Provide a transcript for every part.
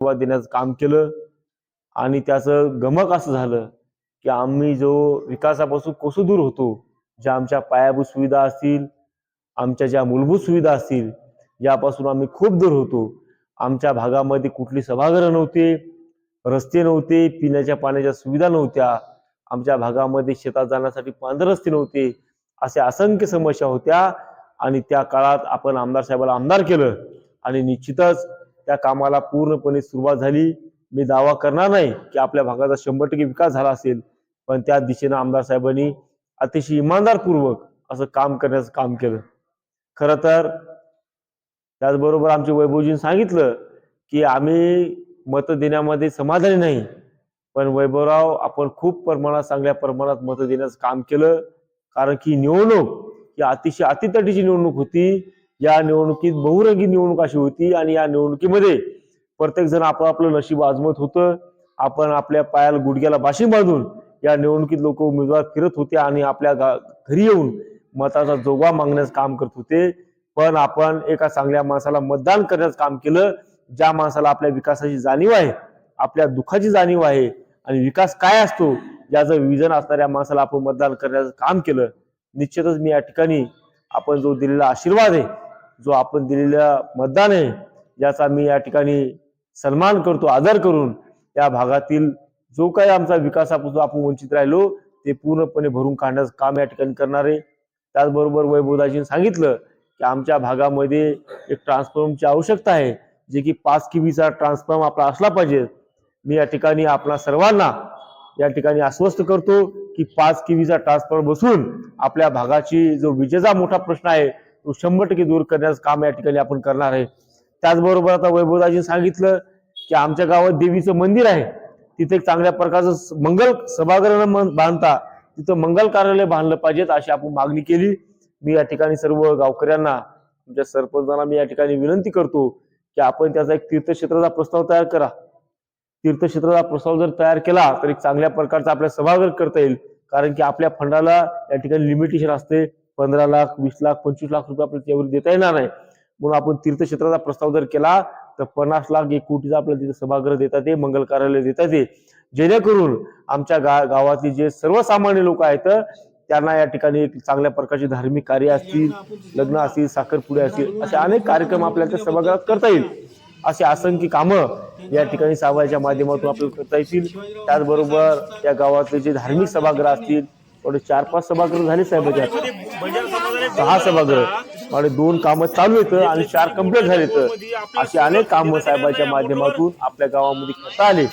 सुरुवात देण्याचं काम केलं. आणि त्याचं गमक असं झालं की आम्ही जो विकासापासून कसं दूर होतो ज्या आमच्या पायाभूत सुविधा असतील आमच्या ज्या मूलभूत सुविधा असतील यापासून आम्ही खूप दूर होतो. आमच्या भागामध्ये कुठली सभागृह नव्हते रस्ते नव्हते पिण्याच्या पाण्याच्या सुविधा नव्हत्या. आमच्या भागामध्ये शेतात जाण्यासाठी पांढर रस्ते नव्हते. अशा असंख्य समस्या होत्या आणि त्या काळात आपण आमदार साहेबाला आमदार केलं. आणि निश्चितच त्या कामाला पूर्णपणे सुरुवात झाली. मी दावा करणार नाही की आपल्या भागाचा शंभर टक्के विकास झाला असेल पण त्या दिशेनं आमदार साहेबांनी अतिशय इमानदारपूर्वक असं काम करण्याचं काम केलं. खरं तर त्याचबरोबर आमचे वैभवजींनी सांगितलं की आम्ही मतं देण्यामध्ये समाधानी नाही पण वैभवराव आपण खूप प्रमाणात चांगल्या प्रमाणात मतं देण्याचं काम केलं. कारण की निवडणूक ही अतिशय अतितटीची निवडणूक होती. या निवडणुकीत बहुरंगी निवडणूक अशी होती आणि या निवडणुकीमध्ये प्रत्येक जण आपलं आपलं नशीब आजमत होतं. आपण आपल्या पायाला गुडघ्याला बाशी बांधून या निवडणुकीत लोक उमेदवार फिरत होते आणि आपल्या गा- घरी येऊन मताचा जोगवा मागण्याचं काम करत होते. पण आपण एका चांगल्या माणसाला मतदान करण्याचं काम केलं. ज्या माणसाला आपल्या विकासाची जाणीव आहे आपल्या दुःखाची जाणीव आहे आणि विकास काय असतो याचं विजन असणाऱ्या माणसाला आपण मतदान करण्याचं काम केलं. निश्चितच मी या ठिकाणी आपण जो दिलेला आशीर्वाद आहे जो आपण दिलेला मतदान आहे याचा मी या ठिकाणी सन्मान करतो आदर करून या भागातील जो काही आमचा विकासापासून आपण वंचित राहिलो ते पूर्णपणे भरून काढण्याचं काम या ठिकाणी करणार आहे. त्याचबरोबर वैभवदाजीने सांगितलं की आमच्या भागामध्ये एक ट्रान्सफॉर्मची आवश्यकता आहे जे की पाच किवीचा ट्रान्सफॉर्म आपला असला पाहिजे. मी या ठिकाणी आपणा सर्वांना या ठिकाणी आश्वस्त करतो की पाच किवीचा ट्रान्सफॉर्म बसून आपल्या भागाची जो विजेचा मोठा प्रश्न आहे तो शंभर टक्के दूर करण्याचं काम या ठिकाणी आपण करणार आहे. त्याचबरोबर आता वैभवदाजी सांगितलं की आमच्या गावात देवीचं मंदिर आहे. तिथे एक चांगल्या प्रकारचं मंगल सभागृह न बांधता तिथं मंगल कार्यालय बांधलं पाहिजेत अशी आपण मागणी केली. मी या ठिकाणी सर्व गावकऱ्यांना आमच्या सरपंचांना मी या ठिकाणी विनंती करतो की आपण त्याचा एक तीर्थक्षेत्राचा प्रस्ताव तयार करा. तीर्थक्षेत्राचा प्रस्ताव जर तयार केला तर एक चांगल्या प्रकारचा आपल्या सभागृह करता येईल. कारण की आपल्या फंडाला या ठिकाणी लिमिटेशन असते. पंधरा लाख वीस लाख पंचवीस लाख रुपये आपल्याला त्यावर देता येणार नाही. म्हणून आपण तीर्थक्षेत्राचा प्रस्ताव जर केला तर पन्नास लाख एक कोटीचा आपल्याला तिथे सभागृह देतात ते मंगल कार्यालय देतात ते जेणेकरून आमच्या गा गावातले जे सर्वसामान्य लोक आहेत त्यांना या ठिकाणी एक चांगल्या प्रकारचे धार्मिक कार्य असतील लग्न असतील साखरपुडे असतील असे अनेक कार्यक्रम आपल्याला त्या सभागृहात करता येईल. असे असंख्य कामं या ठिकाणी सावयाच्या माध्यमातून आपल्याला करता येतील. त्याचबरोबर या गावातले जे धार्मिक सभागृह असतील थोडे चार पाच सभागृह झाले साहेबाच्या सहा सभागृह. आणि दोन कामं चालू आहेत आणि चार कंप्लीट झालेत अशी अनेक कामं साहेबाच्या माध्यमातून आपल्या गावामध्ये करता आले.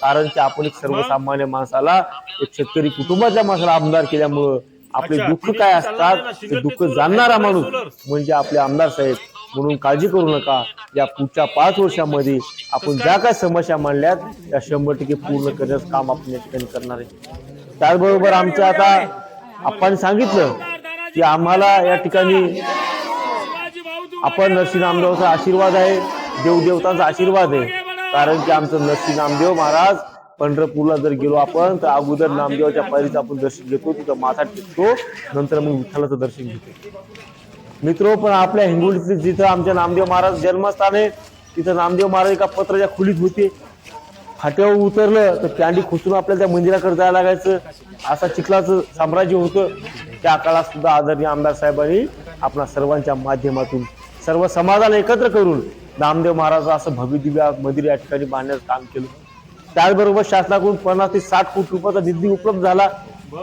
कारण की आपण एक सर्वसामान्य माणसाला एक शेतकरी कुटुंबातल्या माणसाला आमदार केल्यामुळं आपले दुःख काय असतात ते दुःख जाणणारा माणूस म्हणजे आपले आमदार साहेब. म्हणून काळजी करू नका. या पुढच्या पाच वर्षामध्ये आपण ज्या काय समस्या मांडल्यात त्या शंभर टक्के पूर्ण करण्याचं काम आपण या ठिकाणी करणार आहे. त्याचबरोबर आमचं आता आपण सांगितलं की आम्हाला या ठिकाणी आपण नरसिंह नामदेवाचा आशीर्वाद आहे देवदेवतांचा आशीर्वाद आहे. कारण की आमचं नरसिंह नामदेव महाराज पंढरपूरला जर गेलो आपण तर अगोदर नामदेवाच्या पायरीचं आपण दर्शन घेतो तिथं माथा टेकतो नंतर मग विठ्ठलाचं दर्शन घेतो. मित्रो पण आपल्या हिंगोलीचे जिथं आमच्या नामदेव महाराज जन्मस्थान आहे तिथं नामदेव महाराज एका पत्राच्या खोलीत होते. फाट्यावर उतरलं तर कॅन्डी खुसून आपल्याला त्या मंदिराकडे जायला लागायचं. असा चिखलाचं साम्राज्य होतं. त्या काळात सुद्धा आदरणीय आमदार साहेबांनी आपणा सर्वांच्या माध्यमातून सर्व समाजाला एकत्र करून नामदेव महाराज असं भव्यदिव्य मंदिर या ठिकाणी बांधण्याचं काम केलं. त्याचबरोबर शासनाकडून पन्नास ते साठ कोटी रुपयाचा निधी उपलब्ध झाला.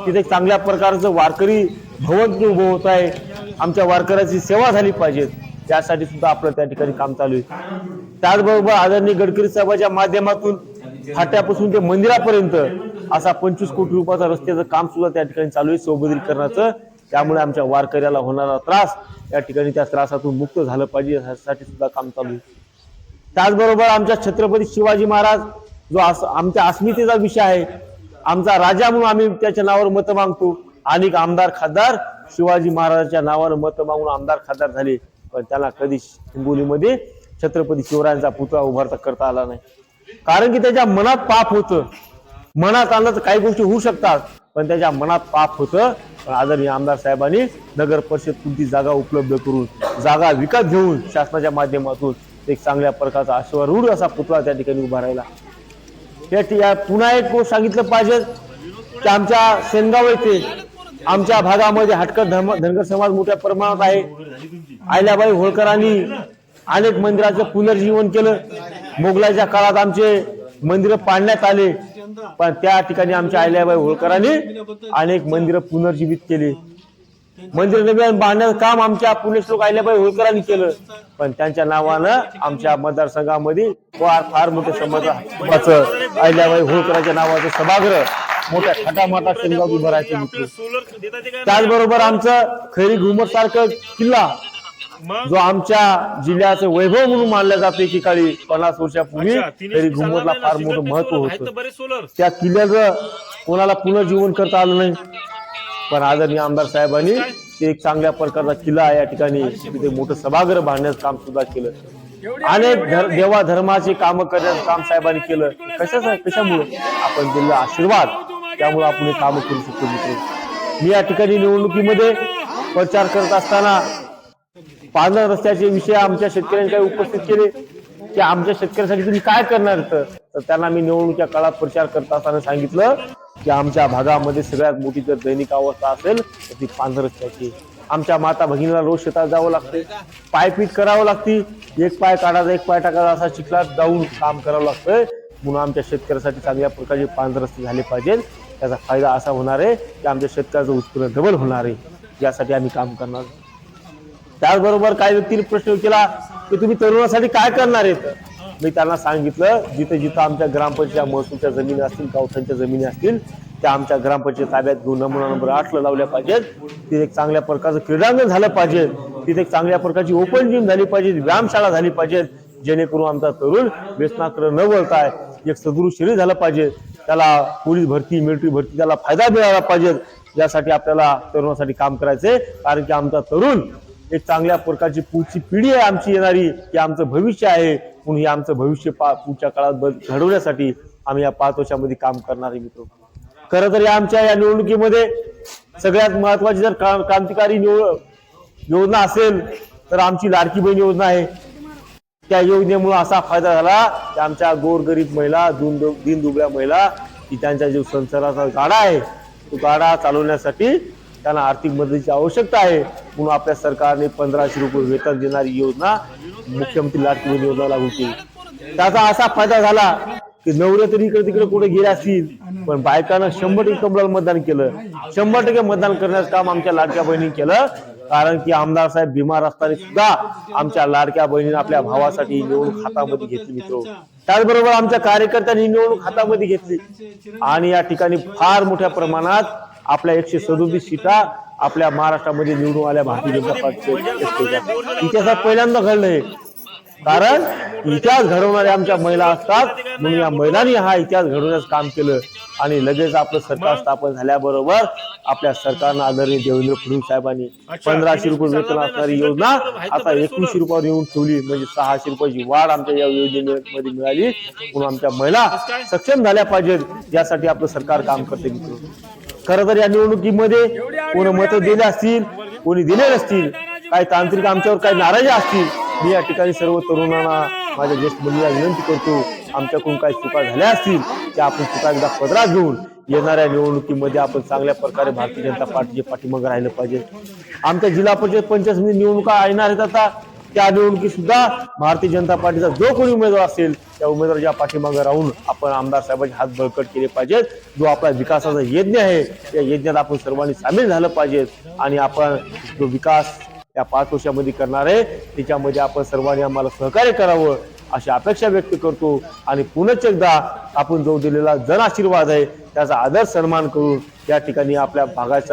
तिथे चांगल्या प्रकारचं वारकरी भवन उभं होत आहे. आमच्या वारकऱ्याची सेवा झाली पाहिजे. त्यासाठी सुद्धा आपलं त्या ठिकाणी काम चालू आहे. त्याचबरोबर आदरणीय गडकरी साहेबाच्या माध्यमातून फाट्यापासून ते मंदिरापर्यंत असा पंचवीस कोटी रुपयाचा रस्त्याचं काम सुद्धा त्या ठिकाणी चालू आहे सोबदरीकरणाचं त्यामुळे आमच्या वारकऱ्याला होणारा त्रास या ठिकाणी त्या त्रासातून मुक्त झालं पाहिजे यासाठी सुद्धा काम चालू आहे. त्याचबरोबर आमच्या छत्रपती शिवाजी महाराज जो आस- आमच्या अस्मितेचा विषय आहे आमचा राजा म्हणून आम्ही त्याच्या नावावर मतं मागतो. अनेक आमदार खासदार शिवाजी महाराजांच्या नावावर मतं मागून आमदार खासदार झाले पण त्यांना कधी हिंगोलीमध्ये छत्रपती शिवरायांचा पुतळा उभारता करता आला नाही. कारण की त्याच्या मनात पाप होतं. मनात आलं तर काही गोष्टी होऊ शकतात पण त्याच्या मनात पाप होतं. पण आदरणीय आमदार साहेबांनी नगर परिषद कोणती जागा उपलब्ध करून जागा विकत घेऊन शासनाच्या माध्यमातून एक चांगल्या प्रकारचा अश्वरूढ असा पुतळा त्या ठिकाणी उभा राहिला. या पुन्हा एक गोष्ट सांगितलं पाहिजे की आमच्या सेनगाव येथे आमच्या भागामध्ये हटकर धर्म धनगर समाज मोठ्या प्रमाणात आहे. आयल्याबाई होळकरांनी अनेक मंदिराचं पुनर्जीवन केलं. मोगलाच्या काळात आमचे मंदिरं पाडण्यात आले. पण त्या ठिकाणी आमच्या आयल्याबाई होळकरांनी अनेक मंदिरं पुनर्जीवित केली. मंदिर नवीन बांधण्याचं काम आमच्या पुण्यश्लोक आयल्याबाई होळकरांनी केलं. पण त्यांच्या नावानं आमच्या मतदारसंघामध्ये फार फार मोठे समाजाचं आयल्याबाई होळकरांच्या नावाचं सभागृह मोठ्या खटामाटा शेंगाव उभं राहायचं त्याचबरोबर आमचं खैरी घुमट सारखं किल्ला जो आमच्या जिल्ह्याचं वैभव म्हणून मानलं जातं एकेकाळी पन्नास वर्षापूर्वी सांगा घुमटला फार मोठं महत्त्व होतं. तर त्या किल्ल्याचं कोणाला पुनर्जीवन करता आलं नाही. पण आदरणीय आमदार साहेबांनी ते एक चांगल्या प्रकारचा किल्ला या ठिकाणी तिथे मोठं सभागृह बांधण्याचं काम सुद्धा केलं. अनेक देवा धर्माचे काम करण्याचं काम साहेबांनी केलं. कशाचं? कशामुळे? आपण दिलेला आशीर्वाद. त्यामुळे आपण हे काम करू शकतो मित्र मी या ठिकाणी निवडणुकीमध्ये प्रचार करत असताना पांढर रस्त्याचे विषय आमच्या शेतकऱ्यांच्या उपस्थित केले. की आमच्या शेतकऱ्यांसाठी तुम्ही काय करणार तर त्यांना मी निवडणुकीच्या काळात प्रचार करत असताना सांगितलं की आमच्या भागामध्ये सगळ्यात मोठी जर दैनिक अवस्था असेल तर ती पांढर रस्त्याची. आमच्या माता भगिनीला रोज शेतात जावं लागते. पायपीट करावं लागती. एक पाय काढायचा एक पाय टाकायचा असा चिखलात जाऊन काम करावं लागतंय. म्हणून आमच्या शेतकऱ्यासाठी चांगल्या प्रकारचे पांढर रस्ते झाले पाहिजेत. त्याचा फायदा असा होणार आहे की आमच्या शेतकऱ्याचं उत्पन्न डबल होणार आहे. यासाठी आम्ही काम करणार. आहोत. त्याचबरोबर काही व्यक्तीने प्रश्न केला की तुम्ही तरुणासाठी काय करणार आहेत? मी त्यांना सांगितलं जिथे जिथं आमच्या ग्रामपंचायत महसूलच्या जमिनी असतील गावठांच्या जमिनी असतील त्या आमच्या ग्रामपंचायत ताब्यात घेऊन नमुना नंबर आठला लावल्या पाहिजेत. तिथे एक चांगल्या प्रकारचं क्रीडांगण झालं पाहिजे. तिथे एक चांगल्या प्रकारची ओपन जिम झाली पाहिजे व्यायामशाळा झाली पाहिजे. जेणेकरून आमचा तरुण व्यसनाकडे न वळताय एक सदृश शरीर झालं पाहिजे. त्याला पोलीस भरती मिलिटरी भरती त्याला फायदा मिळाला पाहिजे. यासाठी आपल्याला तरुणासाठी काम करायचे कारण की आमचा तरुण एक चांगल्या प्रकारची पुढची पिढी आहे आमची येणारी की आमचं भविष्य आहे. म्हणून हे आमचं भविष्य पा पुढच्या काळात घडवण्यासाठी आम्ही या पाच वर्षामध्ये काम करणार आहे मित्र. खरं तर या आमच्या या निवडणुकीमध्ये सगळ्यात महत्वाची जर क्रांतिकारी निवड योजना असेल तर आमची लाडकी बहीण योजना आहे. त्या योजनेमुळे असा फायदा झाला की आमच्या गोरगरीब महिला दिन दुबळ्या महिला की त्यांच्या जो संसाराचा गाडा आहे तो गाडा चालवण्यासाठी त्यांना आर्थिक मदतीची आवश्यकता आहे. म्हणून आपल्या सरकारने पंधराशे रुपये वेतन देणारी योजना मुख्यमंत्री लाडकी योजना लागू केली. त्याचा असा फायदा झाला की नवरे तरी इकडे तिकडे कुठे गेले असतील पण बायकांना शंभर टक्के कमळाला मतदान केलं. शंभर टक्के मतदान करण्याचं काम आमच्या लाडक्या बहिणीने केलं. कारण की आमदार साहेब बिमार असताना सुद्धा आमच्या लाडक्या बहिणीने आपल्या भावासाठी निवडणूक हातामध्ये घेतली मित्र. त्याचबरोबर आमच्या कार्यकर्त्यांनी निवडणूक हातामध्ये घेतली. आणि या ठिकाणी फार मोठ्या प्रमाणात आपल्या एकशे सदोतीस सीटा आपल्या महाराष्ट्रामध्ये निवडून आल्या भारतीय जनता पक्षाच्या इतिहासात पहिल्यांदा घडलंय. कारण इतिहास घडवणाऱ्या आमच्या महिला असतात. म्हणून या महिलांनी हा इतिहास घडवण्याचं काम केलं. आणि लगेच आपलं सरकार स्थापन झाल्याबरोबर आपल्या सरकारनं आदरणीय देवेंद्र फडणवीस साहेबांनी पंधराशे रुपये वेतन असणारी योजना आता एकवीसशे रुपयावर येऊन ठेवली. म्हणजे सहाशे रुपयाची वाढ आमच्या या योजनेमध्ये मिळाली. म्हणून आमच्या महिला सक्षम झाल्या पाहिजेत. यासाठी आपलं सरकार काम करते मित्र खरं तर या निवडणुकीमध्ये कोणी मतं दिले असतील कोणी दिले नसतील काही तांत्रिक आमच्यावर काही नाराजी असतील मी या ठिकाणी सर्व तरुणांना माझ्या ज्येष्ठ बंधूंना विनंती करतो आमच्याकडून काही चुका झाल्या असतील त्या आपण चुका एकदा पदरात घेऊन येणाऱ्या निवडणुकीमध्ये आपण चांगल्या प्रकारे भारतीय जनता पार्टीचे पाठीमागे राहिलं पाहिजे. आमच्या जिल्हा परिषद पंचायत समिती निवडणुका येणार आहेत आता. त्या निवडणुकीत सुद्धा भारतीय जनता पार्टीचा जो कोणी उमेदवार असेल त्या उमेदवाराच्या पाठीमागे राहून आपण आमदार साहेबांचे हात बळकट केले पाहिजेत. जो आपला विकासाचा यज्ञ आहे त्या यज्ञात आपण सर्वांनी सामील झालं पाहिजे आणि आपण जो विकास या पाच वर्षामध्ये करणार आहे त्याच्यामध्ये आपण सर्वांनी आम्हाला सहकार्य करावं अशी अपेक्षा व्यक्त करतो. आणि पुनश्च एकदा आपण जो दिलेला जन आशीर्वाद आहे त्याचा आदर सन्मान करून या ठिकाणी आपल्या भागाचा